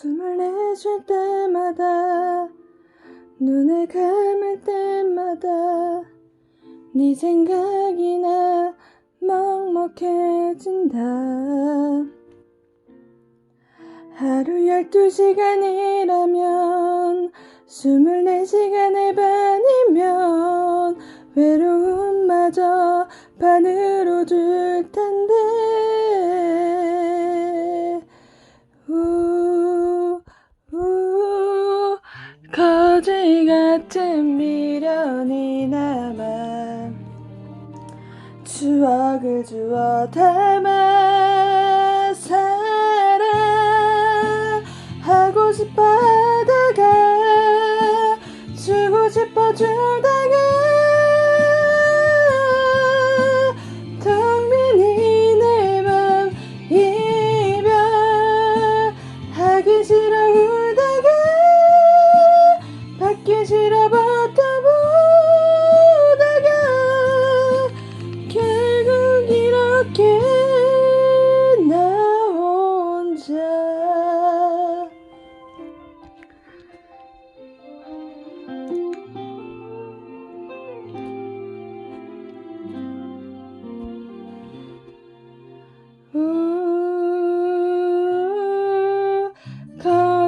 숨을 내쉴 때마다 눈을 감을 때마다 네 생각이 나 먹먹해진다. 하루 열두 시간이라면 스물네 시간의 반이면 외로움마저 반으 거지 같은 미련이 남아 추억을 주워 담아 사랑하고 싶어 하다가 주고 싶어 주다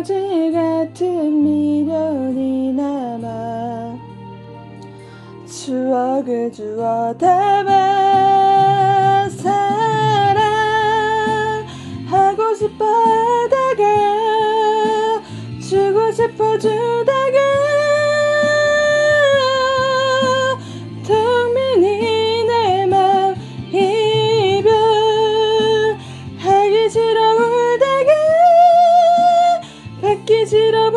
거지 같은 미련이 남아 추억을 주워 담아 사랑하고 싶어 하다가 주고 싶어 주다 받기 싫어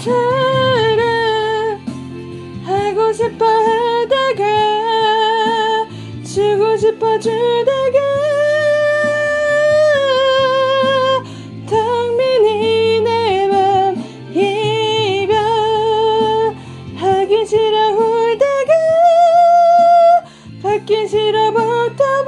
사랑하고 싶어 하다가 주고 싶어 주다가 텅빈이 내맘 이별하기 싫어 울다가 받기 싫어 버텨보